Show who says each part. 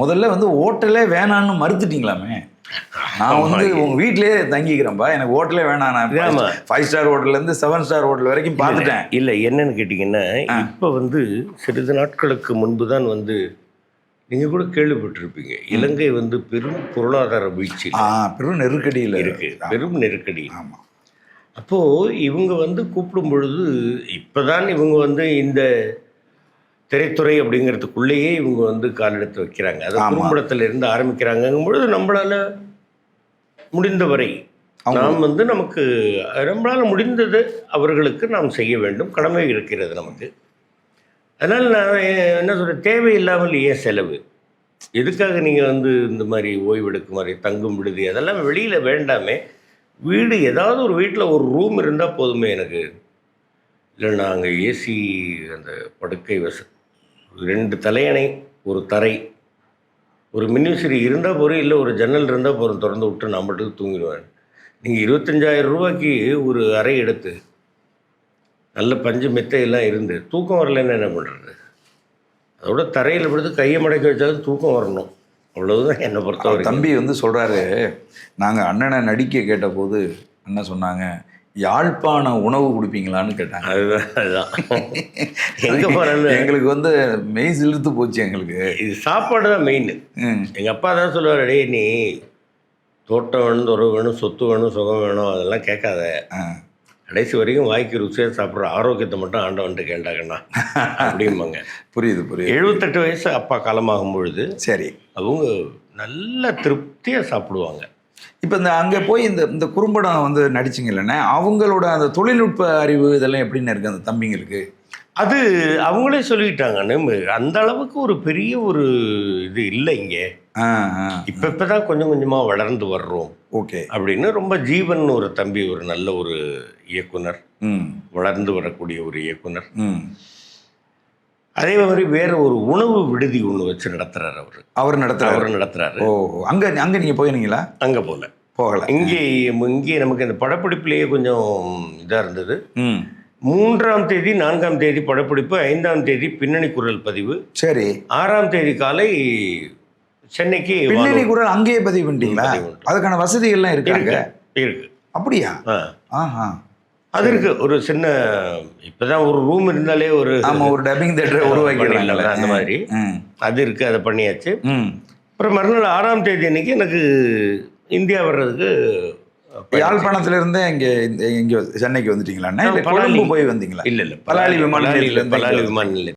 Speaker 1: முதல்ல வந்து ஹோட்டலே வேணான்னு மறுத்துட்டீங்களாமே? நான் வந்து உங்க வீட்லயே தங்கிக்கிறேன்ப்பா எனக்கு ஹோட்டலே வேணாம். நான். ஃபைவ் ஸ்டார் ஹோட்டல்ல இருந்து செவன் ஸ்டார் ஹோட்டல் வரைக்கும் பார்த்துட்டேன்.
Speaker 2: இல்லை என்னன்னு கேட்டிங்கன்னா இப்போ வந்து சிறிது நாட்களுக்கு முன்பு தான் வந்து நீங்கள் கூட கேள்விப்பட்டிருப்பீங்க. இலங்கை வந்து பெரும் பொருளாதார வீழ்ச்சி
Speaker 1: பெரும் நெருக்கடியில்
Speaker 2: இருக்கு. பெரும் நெருக்கடி.
Speaker 1: ஆமா.
Speaker 2: அப்போது இவங்க வந்து கூப்பிடும் பொழுது இப்போதான் இவங்க வந்து இந்த திரைத்துறை அப்படிங்கிறதுக்குள்ளேயே இவங்க வந்து காலெடுத்து வைக்கிறாங்க. அது. குறும்படத்துல இருந்து ஆரம்பிக்கிறாங்கங்கும் பொழுது நம்மளால முடிந்தவரை நாம் வந்து நமக்கு நம்மளால முடிந்தது அவர்களுக்கு நாம் செய்ய வேண்டும். கடமை இருக்கிறது நமக்கு. அதனால் நான் என்ன சொல்கிறேன் தேவையில்லாமல் ஏன் செலவு? எதுக்காக நீங்கள் வந்து இந்த மாதிரி ஓய்வெடுக்கும் மாதிரி தங்கும் விடுதி? அதெல்லாம் வெளியில் வேண்டாமே. வீடு ஏதாவது ஒரு வீட்டில் ஒரு ரூம் இருந்தால் போதுமே எனக்கு. இல்லை நாங்கள் ஏசி அந்த படுக்கை வச ரெண்டு தலையணை ஒரு தரை. ஒரு மின்விசிறி இருந்தால் போதும் இல்லை ஒரு ஜன்னல் இருந்தால் போதும் திறந்து விட்டு நான் மட்டும் தூங்கிடுவேன். நீங்கள் இருபத்தஞ்சாயிரம் ரூபாய்க்கு ஒரு அறை எடுத்து நல்ல பஞ்சு மெத்தையெல்லாம் இருந்து தூக்கம் வரலன்னு என்ன பண்ணுறது அதோட தரையில் படுத்து கையை மடக்கி வச்சாலும் தூக்கம் வரணும். அவ்வளவுதான் என்னை பொறுத்த
Speaker 1: அவர்
Speaker 2: வரைக்கும்.
Speaker 1: தம்பி வந்து சொல்றாரு நாங்க அண்ணனை நடிக்க கேட்டபோது அண்ணன் சொன்னாங்க யாழ்ப்பாண உணவு கொடுப்பீங்களான்னு கேட்டாங்க.
Speaker 2: அதுதான் எங்கே போனாலும்
Speaker 1: எங்களுக்கு வந்து மெய் சிலிர்த்து போச்சு எங்களுக்கு.
Speaker 2: இது சாப்பாடு தான் மெயின். எங்கள் அப்பா தான் சொல்லுவார் டேய் நீ தோட்டம் வேணும் துறவு வேணும் சொத்து வேணும் சுகம் வேணும் அதெல்லாம் கேட்காத. கடைசி வரைக்கும் வாய்க்கு ருசியாக சாப்பிட்ற ஆரோக்கியத்தை மட்டும் ஆண்டவன்ட்டு கேட்டாங்கண்ணா அப்படிம்பாங்க.
Speaker 1: புரியுது புரியுது.
Speaker 2: எழுபத்தெட்டு வயசு அப்பா காலமாகும் பொழுது
Speaker 1: சரி.
Speaker 2: அவங்க நல்ல திருப்தியாக சாப்பிடுவாங்க.
Speaker 1: இப்போ இந்த அங்கே போய் இந்த இந்த குறும்படம் வந்து நடிச்சிங்க இல்லைன்னா அவங்களோட அந்த தொழில்நுட்ப அறிவு இதெல்லாம் எப்படின்னு இருக்கு அந்த தம்பிங்களுக்கு?
Speaker 2: அது அவங்களே சொல்லிக்கிட்டாங்க நம்ம அந்த அளவுக்கு ஒரு பெரிய ஒரு இது இல்லை இங்கே. இப்போ இப்போ தான் கொஞ்சம் கொஞ்சமாக வளர்ந்து வர்றோம்.
Speaker 1: ஓகே.
Speaker 2: அப்படின்னு ரொம்ப ஜீவன் ஒரு தம்பி ஒரு நல்ல ஒரு இயக்குனர்.
Speaker 1: ம்.
Speaker 2: வளர்ந்து வரக்கூடிய ஒரு இயக்குனர்.
Speaker 1: ம்.
Speaker 2: அதே மாதிரி வேற ஒரு உணவு விடுதி ஒன்று வச்சு நடத்துறாரு அவர்.
Speaker 1: அவர் நடத்துறாரு?
Speaker 2: அவர் நடத்துறாரு.
Speaker 1: ஓ அங்கே அங்கே நீங்கள் போயிருந்தீங்களா?
Speaker 2: அங்கே போல.
Speaker 1: போகல.
Speaker 2: இங்கே இங்கே நமக்கு இந்த படப்பிடிப்புலேயே கொஞ்சம் இதாக இருந்தது. மூன்றாம் தேதி நான்காம் தேதி படப்பிடிப்பு ஐந்தாம் தேதி பின்னணி குரல் பதிவு.
Speaker 1: சரி.
Speaker 2: ஆறாம் தேதி காலை சென்னைக்கு
Speaker 1: பின்னணி. குரல் அங்கேயே பதிவு பண்ணிட்டீங்களா. அதுக்கான வசதிகள்லாம் இருக்காங்க?
Speaker 2: இருக்கு இருக்கு.
Speaker 1: அப்படியா? ஆஹா.
Speaker 2: அது இருக்கு ஒரு சின்ன இப்பதான் ஒரு ரூம் இருந்தாலே ஒரு
Speaker 1: ஆமா ஒரு டப்பிங் தேட்டர் உருவாக்கிடலாம்ல
Speaker 2: அந்த மாதிரி. அது இருக்கு அதை பண்ணியாச்சு. அப்புறம் மறுநாள் ஆறாம் தேதி அன்னைக்கு எனக்கு இந்தியா வர்றதுக்கு
Speaker 1: யாழ்ப்பாணத்துல இருந்தே இங்க இங்க சென்னைக்கு வந்துட்டீங்களா. கொழும்பு போய் வந்தீங்களா?
Speaker 2: இல்ல இல்ல
Speaker 1: பலாலி விமான
Speaker 2: பலாலி
Speaker 1: நிலையத்துல இருந்து
Speaker 2: பலாலி விமான நிலையம்.